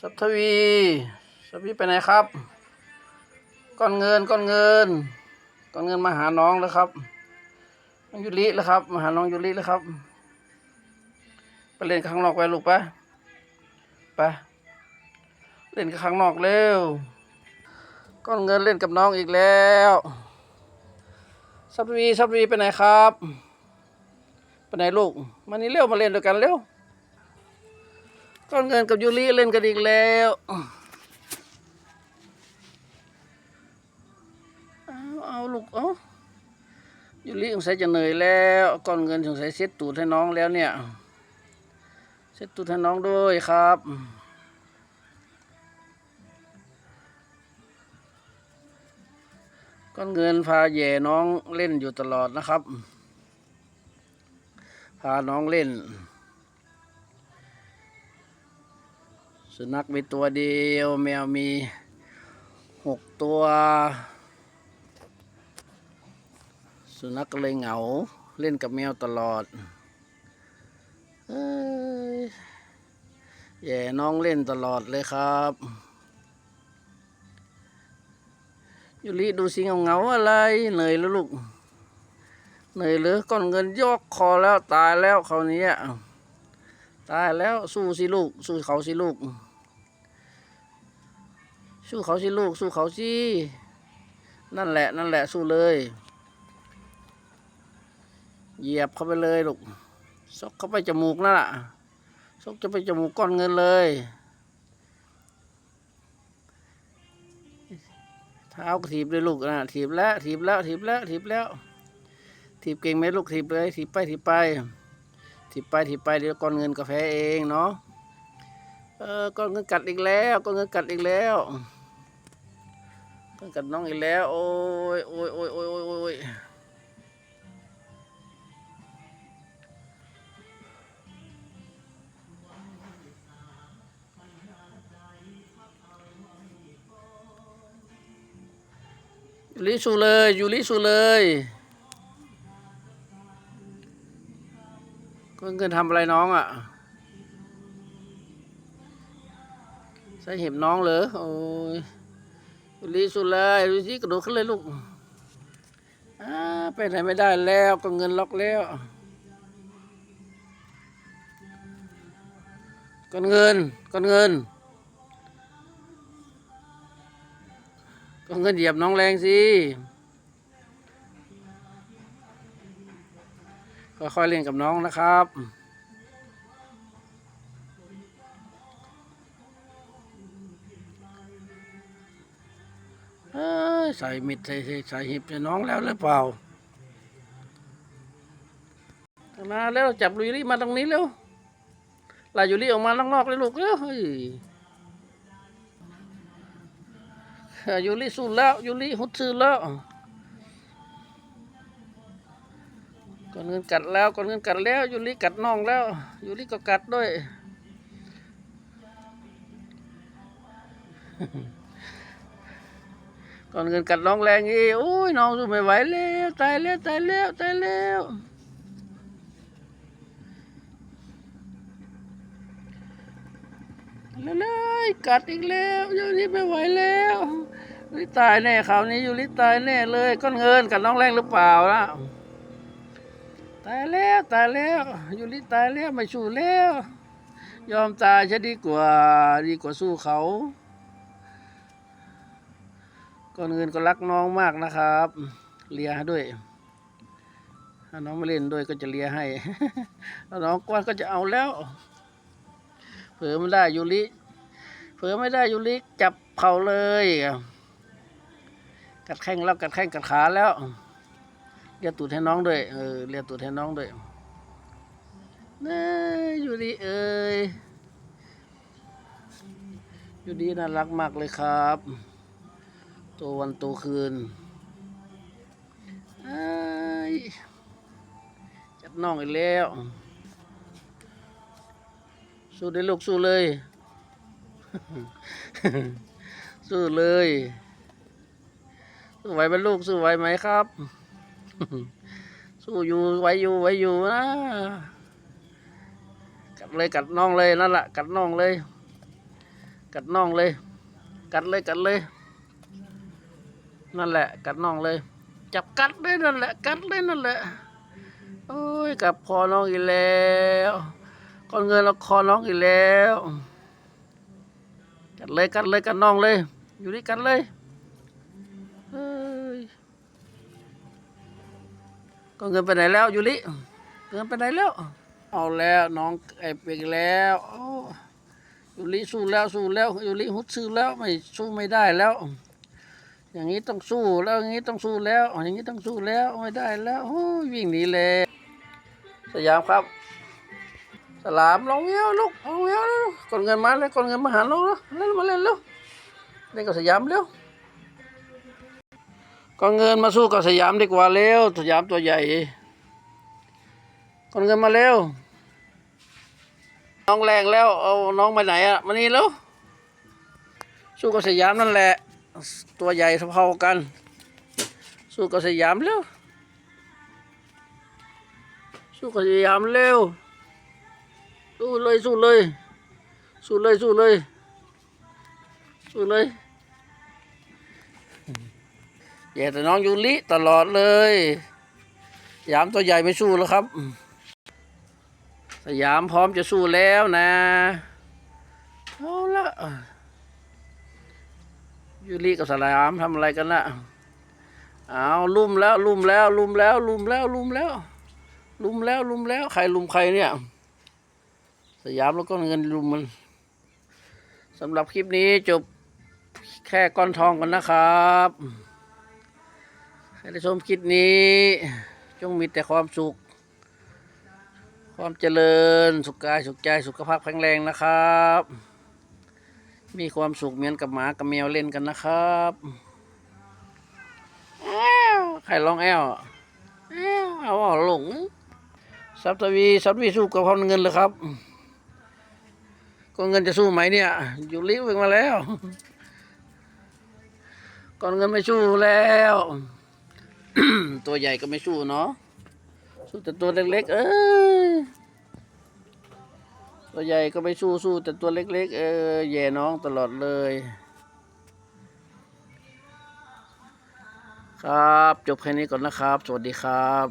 สัทวีสัทวีไปไหนครับ ก้อนเงินก้อนเงิน ก้อนเงินมาหาน้องแล้วครับน้องยุริแล้วครับ มาหาน้องยุริแล้วครับ ไปเล่นข้างนอกไปลูกไปไปเล่นกับข้างนอกเร็ว ก้อนเงินเล่นกับน้องอีกแล้วสัทวีสัทวีไปไหนครับ ไปไหนลูก มานี่เร็วมาเล่นด้วยกันเร็ว ก้อนเงินกับยูริเล่นกันอีกแล้วเอาเอาลูกเอายูริสงสัยจะเหนื่อยแล้วก้อนเงินสงสัยเซ็ตตูดให้น้องแล้วเนี่ยเซ็ตตูดให้น้องด้วยครับก้อนเงินพาแย่น้องเล่นอยู่ตลอดนะครับ พาน้องเล่น สุนัขมีตัวเดียว แมวมีหกตัว สุนัขก็เลยเหงา เล่นกับแมวตลอดแย่น้องเล่นตลอดเลยครับยูริดูสิเหงาๆอะไรเหนื่อยแล้วลูกเหนื่อยหรือก้อนเงินยกคอแล้วตายแล้วเขาวนี้อะ ตายแล้วสู้สิลูก สู้เขาสิลูก สู้เขาสิลูก สู้เขาสินั่นแหละ นั่นแหละสู้เลย เหยียบเข้าไปเลยลูกซกเข้าไปจมูกนั่นแหละซกจะไปจมูกก้อนเงินเลยเท้าก็ถีบเลยลูกนะถีบแล้วถีบแล้วถีบแล้วถีบแล้วถีบเก่งไหมลูกถีบเลยถีบไปถีบไป ถีบไปถีบไปเดี๋ยวก้อนเงินกาแฟเองเนาะเออก้อนเงินกัดอีกแล้วก้อนเงินกัดอีกแล้วก้อนกัดน้องอีกแล้ว โอ้ยโอ้ยโอ้ยโอ้ยโอ้ยโอ้ยยูริสูเลยยูริสูเลย ก้อนเงินทำอะไรน้องอะใส่เห็บน้องเหรอโอ้ยดูลีสุดเลยดูสิกระโดดขึ้นเลยลูกอ่าไปไหนไม่ได้แล้วก็เงินล็อกแล้วก้อนเงินก้อนเงินก้อนเงินเหยียบน้องแรงสิ ค่อยๆเล่นกับน้องนะครับเอ้ยใส่มิดใส่ใส่ใส่หิบใส่น้องแล้วหรือเปล่ามาแล้วจับลุยลี่มาตรงนี้เร็วลายยูรี่ออกมาข้างนอกเลยลูกเร็วเฮ้ยเฮ้ยยูรี่สู้แล้วยูรี่หุดซื้อแล้ว ก่อนเงินกัดแล้วก่อนเงินกัดแล้วยูรี่กัดน้องแล้วยูรี่ก็กัดด้วย ก่อนเงินกัดน้องแรงอีกโอ้ยน้องสู้ไม่ไหวแล้วตายแล้วตายแล้วตายแล้วเลยกัดอีกแล้วยูริไม่ไหวแล้วยูริตายแน่คราวนี้ยูริตายแน่เลย ก้อนเงินกัดน้องแรงหรือเปล่าล่ะ ตายแล้วตายแล้วยูริตายแล้วไม่สู้แล้ว ยอมตายจะดีกว่าดีกว่าสู้เขาก่อนอื่นก็รักน้องมากนะครับ เลียด้วย ถ้าน้องไม่เล่นด้วยก็จะเลียให้ถ้าน้องกวนก็จะเอาแล้ว เผือไม่ได้ยูริเผือไม่ได้ยูริจับเข่าเลย กัดแข้งแล้วกัดแข้งกัดขาแล้ว เลียตูดให้น้องด้วย เออเลียตูดให้น้องด้วยเน่ยูริเอ้ยอยูริน่ารักมากเลยครับโตวันโตคืนเอ้จับน้องอีกแล้ว สู้ได้ลูกสู้เลย สู้เลย สู้ไหวไหมลูก สู้ไหวไหมครับ สู้อยู่ไหวอยู่ไหวอยู่นะกัดเลยกัดน้องเลยนั่นแหละกัดน้องเลย กัดน่องเลย กัดเลยกัดเลย นั่นแหละ กัดน่องเลย จับกัดเลยนั่นแหละ กัดเลยนั่นแหละโอ้ยกับคอน้องอีกแล้วก้อนเงินเราคอน้องอีกแล้ว กัดเลยกัดเลยกัดน่องเลย อยู่นี่กัดเลย ก้อนเงินไปไหนแล้วยูริเงินไปไหนแล้ว เอาแล้วน้องไอ้เป็กแล้วอยูริสู้แล้วสู้แล้วยูริหุดสู้แล้วไม่สู้ไม่ได้แล้ว อย่างนี้ต้องสู้แล้วอย่างนี้ต้องสู้แล้วอย่างนี้ต้องสู้แล้วไม่ได้แล้วอวิ่งหนีเลยสยามครับสลามลองเงี้ยวลูกลองเงี้ยวลูกกดเงินมาเลยกดเงินมาหาน้องแล้วเล่นมาเล่นเร็วเล่นกับสยามเร็ว กดเงินมาสู้กับสยามดีกว่าเร็วสยามตัวใหญ่กดเงินมาเร็ว น้องแรงแล้ว เอาน้องไปไหนอะมานี่แล้วสู้กับสยามนั่นแหละ ตัวใหญ่เท่ากัน สู้กับสยามเร็วสู้กับสยามเร็วสู้เลยสู้เลยสู้เลยสู้เลยสู้เลย อย่แต่น้องยูริตลอดเลยสยามตัวใหญ่ไม่สู้แล้วครับ สยามพร้อมจะสู้แล้วนะเอาละยูริกับสลามทำอะไรกันนะเอาลุ่มแล้วลุ่มแล้วลุ่มแล้วลุ่มแล้วลุ่มแล้วลุ่มแล้วลุ่มแล้ว ใครลุ่มใครเนี่ย สยามแล้วก็เงินรุมมันสำหรับคลิปนี้จบแค่ก้อนทองกันนะครับ ใครได้ชมคลิปนี้ จงมีแต่ความสุข ความเจริญ สุขกายสุขใจสุขภาพแข็งแรงนะครับ มีความสุขเหมือนกับหมากับแมวเล่นกันนะครับแอ้วใครร้องแอ้วแอ้วเอาหลงซับทวีซับทวีสู้กับความเงินเลยครับ ก็เงินจะสู้ไหมเนี่ย อยู่ลิ้วเองมาแล้ว ก่อนเงินไม่สู้แล้ว ตัวใหญ่ก็ไม่สู้เนาะสู้แต่ตัวเล็กๆ เออตัวใหญ่ก็ไม่สู้สู้แต่ตัวเล็ก ๆ เออแย่น้องตลอดเลย ครับจบแค่นี้ก่อนนะครับ สวัสดีครับ